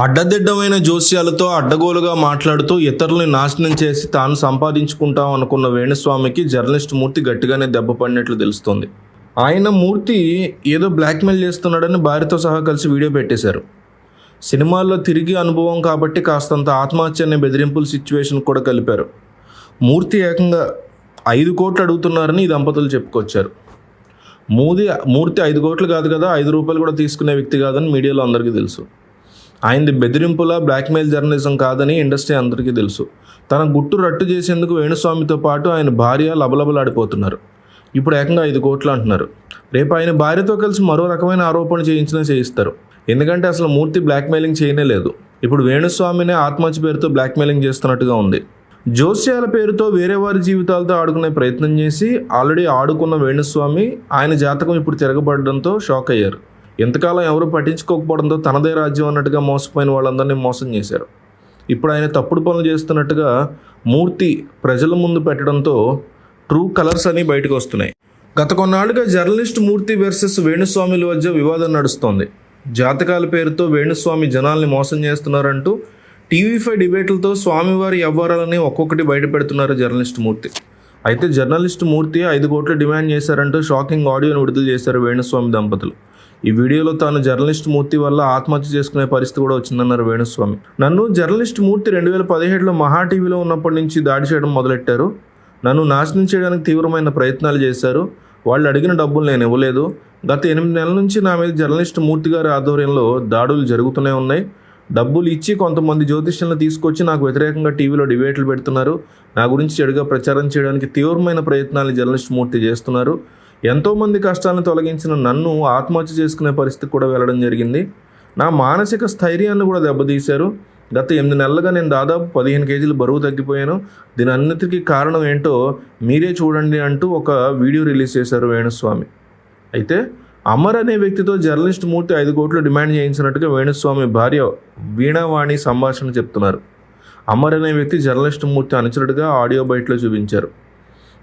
అడ్డదిడ్డమైన జోస్యాలతో అడ్డగోలుగా మాట్లాడుతూ ఇతరుల్ని నాశనం చేసి తాను సంపాదించుకుంటాం అనుకున్న వేణుస్వామికి జర్నలిస్ట్ మూర్తి గట్టిగానే దెబ్బపడినట్లు తెలుస్తోంది. ఆయన మూర్తి ఏదో బ్లాక్మెయిల్ చేస్తున్నాడని భార్యతో సహా కలిసి వీడియో పెట్టేశారు. సినిమాల్లో తిరిగి అనుభవం కాబట్టి కాస్తంత ఆత్మహత్య అనే బెదిరింపుల సిచ్యువేషన్ కూడా కలిపారు. మూర్తి ఏకంగా ఐదు కోట్లు అడుగుతున్నారని ఈ దంపతులు చెప్పుకొచ్చారు. మూది మూర్తి ఐదు కోట్లు కాదు కదా ఐదు రూపాయలు కూడా తీసుకునే వ్యక్తి కాదని మీడియాలో అందరికీ తెలుసు. ఆయనది బెదిరింపుల బ్లాక్మెయిల్ జర్నలిజం కాదని ఇండస్ట్రీ అందరికీ తెలుసు. తన గుట్టు రట్టు చేసేందుకు వేణుస్వామితో పాటు ఆయన భార్య లబలబలాడిపోతున్నారు. ఇప్పుడు ఏకంగా ఐదు కోట్లు అంటున్నారు. రేపు ఆయన భార్యతో కలిసి మరో రకమైన ఆరోపణ చేయించినా చేయిస్తారు. ఎందుకంటే అసలు మూర్తి బ్లాక్మెయిలింగ్ చేయనే లేదు. ఇప్పుడు వేణుస్వామినే ఆత్మహత్య పేరుతో బ్లాక్మెయిలింగ్ చేస్తున్నట్టుగా ఉంది. జోస్యాల పేరుతో వేరే వారి జీవితాలతో ఆడుకునే ప్రయత్నం చేసి ఆల్రెడీ ఆడుకున్న వేణుస్వామి ఆయన జాతకం ఇప్పుడు తిరగబడడంతో షాక్ అయ్యారు. ఎంతకాలం ఎవరు పట్టించుకోకపోవడంతో తనదే రాజ్యం అన్నట్టుగా మోసపోయిన వాళ్ళందరినీ మోసం చేశారు. ఇప్పుడు ఆయన తప్పుడు పనులు చేస్తున్నట్టుగా మూర్తి ప్రజల ముందు పెట్టడంతో ట్రూ కలర్స్ అని బయటకు వస్తున్నాయి. గత కొన్నాళ్ళుగా జర్నలిస్ట్ మూర్తి వర్సెస్ వేణుస్వామిల మధ్య వివాదం నడుస్తోంది. జాతకాల పేరుతో వేణుస్వామి జనాల్ని మోసం చేస్తున్నారంటూ టీవీ ఫైవ్ డిబేట్లతో స్వామివారి వ్యవహారాలని ఒక్కొక్కటి బయటపెడుతున్నారు జర్నలిస్ట్ మూర్తి. అయితే జర్నలిస్ట్ మూర్తి ఐదు కోట్లు డిమాండ్ చేశారంటూ షాకింగ్ ఆడియోను విడుదల చేశారు వేణుస్వామి దంపతులు. ఈ వీడియోలో తాను జర్నలిస్ట్ మూర్తి వల్ల ఆత్మహత్య చేసుకునే పరిస్థితి కూడా వచ్చిందన్నారు వేణుస్వామి. నన్ను జర్నలిస్ట్ మూర్తి రెండు వేల పదిహేడులో మహా టీవీలో ఉన్నప్పటి నుంచి దాడి చేయడం మొదలెట్టారు. నన్ను నాశనం చేయడానికి తీవ్రమైన ప్రయత్నాలు చేశారు. వాళ్ళు అడిగిన డబ్బులు నేను ఇవ్వలేదు. గత ఎనిమిది నెలల నుంచి నా మీద జర్నలిస్ట్ మూర్తి గారి ఆధ్వర్యంలో దాడులు జరుగుతూనే ఉన్నాయి. డబ్బులు ఇచ్చి కొంతమంది జ్యోతిష్యులను తీసుకొచ్చి నాకు వ్యతిరేకంగా టీవీలో డిబేట్లు పెడుతున్నారు. నా గురించి చెడుగా ప్రచారం చేయడానికి తీవ్రమైన ప్రయత్నాలు జర్నలిస్ట్ మూర్తి చేస్తున్నారు. ఎంతోమంది కష్టాలను తొలగించిన నన్ను ఆత్మహత్య చేసుకునే పరిస్థితి కూడా వెళ్ళడం జరిగింది. నా మానసిక స్థైర్యాన్ని కూడా దెబ్బతీశారు. గత ఎనిమిది నెలలుగా నేను దాదాపు పదిహేను కేజీలు బరువు తగ్గిపోయాను. దీని అన్నిటికీ కారణం ఏంటో మీరే చూడండి అంటూ ఒక వీడియో రిలీజ్ చేశారు వేణుస్వామి. అయితే అమర్ అనే వ్యక్తితో జర్నలిస్ట్ మూర్తి ఐదు కోట్లు డిమాండ్ చేయించినట్టుగా వేణుస్వామి భార్య వీణావాణి సంభాషణ చెప్తున్నారు. అమర్ అనే వ్యక్తి జర్నలిస్ట్ మూర్తి అనుచరుడుగా ఆడియో బయటలో చూపించారు.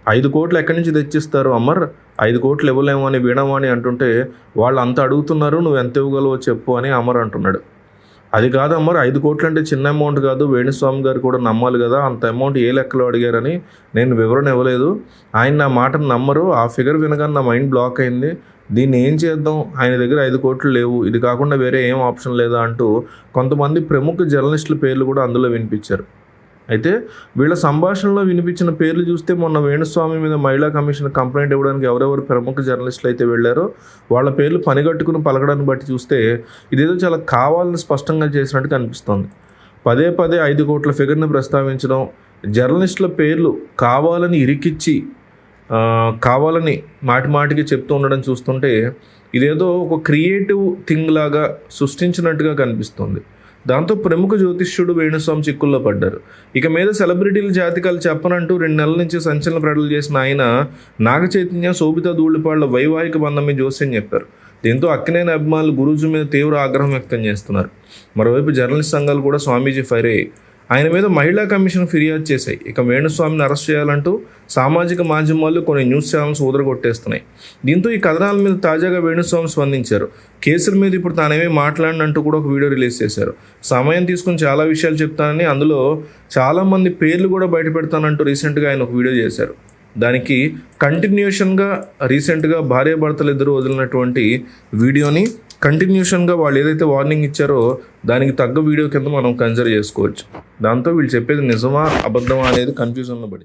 ఐదు కోట్లు ఎక్కడి నుంచి తెచ్చిస్తారు అమర్? ఐదు కోట్లు ఇవ్వలేమని అని అంటుంటే వాళ్ళు అంత అడుగుతున్నారు నువ్వు ఎంత ఇవ్వగలవో చెప్పు అని అమర్ అంటున్నాడు. అది కాదు అమర్ ఐదు కోట్లు అంటే చిన్న అమౌంట్ కాదు వేణుస్వామి గారు కూడా నమ్మాలి కదా అంత అమౌంట్ ఏ లెక్కలో అడిగారని నేను వివరణ ఇవ్వలేదు. ఆయన నా మాటను నమ్మరు ఆ ఫిగర్ వినగానే నా మైండ్ బ్లాక్ అయింది. దీన్ని ఏం చేద్దాం? ఆయన దగ్గర ఐదు కోట్లు లేవు. ఇది కాకుండా వేరే ఏం ఆప్షన్ లేదా అంటూ కొంతమంది ప్రముఖ జర్నలిస్టుల పేర్లు కూడా అందులో వినిపించారు. అయితే వీళ్ళ సంభాషణలో వినిపించిన పేర్లు చూస్తే మొన్న వేణుస్వామి మీద మహిళా కమిషన్ కంప్లైంట్ ఇవ్వడానికి ఎవరెవరు ప్రముఖ జర్నలిస్టులు అయితే వెళ్ళారో వాళ్ళ పేర్లు పనిగట్టుకుని పలకడాన్ని బట్టి చూస్తే ఇదేదో చాలా కావాలని స్పష్టంగా చేసినట్టు కనిపిస్తోంది పదే పదే ఐదు కోట్ల ఫిగర్ని ప్రస్తావించడం జర్నలిస్టుల పేర్లు కావాలని ఇరికిచ్చి కావాలని మాటి మాటికి చెప్తూ ఉండడం చూస్తుంటే ఇదేదో ఒక క్రియేటివ్ థింగ్ లాగా సృష్టించినట్టుగా కనిపిస్తుంది. దాంతో ప్రముఖ జ్యోతిష్యుడు వేణుస్వామి చిక్కుల్లో పడ్డారు. ఇక మీద సెలబ్రిటీల జాతకాలు చెప్పనంటూ రెండు నెలల నుంచి సంచలన ప్రకటనలు చేసిన ఆయన నాగ చైతన్య శోభిత ధూళిపాళ్ళ వైవాహిక బంధం మీద జోస్యం చెప్పారు. దీంతో అక్కినేని అభిమానులు గురూజీ మీద తీవ్ర ఆగ్రహం వ్యక్తం చేస్తున్నారు. మరోవైపు జర్నలిస్ట్ సంఘాలు కూడా స్వామీజీ ఫైర్ అయ్యాయి. ఆయన మీద మహిళా కమిషన్ ఫిర్యాదు చేశాయి. ఇక వేణుస్వామిని అరెస్ట్ చేయాలంటూ సామాజిక మాధ్యమాలు కొన్ని న్యూస్ ఛానల్స్ ఊదరగొట్టేస్తున్నాయి. దీంతో ఈ కథనాల మీద తాజాగా వేణుస్వామి స్పందించారు. కేసుల మీద ఇప్పుడు తానేమీ మాట్లాడినంటూ కూడా ఒక వీడియో రిలీజ్ చేశారు. సమయం తీసుకుని చాలా విషయాలు చెప్తానని అందులో చాలామంది పేర్లు కూడా బయట పెడతానంటూ రీసెంట్గా ఆయన ఒక వీడియో చేశారు. దానికి కంటిన్యూషన్గా రీసెంట్గా భార్యాభర్తలు ఇద్దరు వదిలినటువంటి వీడియోని కంటిన్యూషన్గా వాళ్ళు ఏదైతే వార్నింగ్ ఇచ్చారో దానికి తగ్గ వీడియో కింద మనం కన్సిడర్ చేసుకోవచ్చు. దాంతో వీళ్ళు చెప్పేది నిజమా అబద్ధమా అనేది కన్ఫ్యూజన్లో పడింది.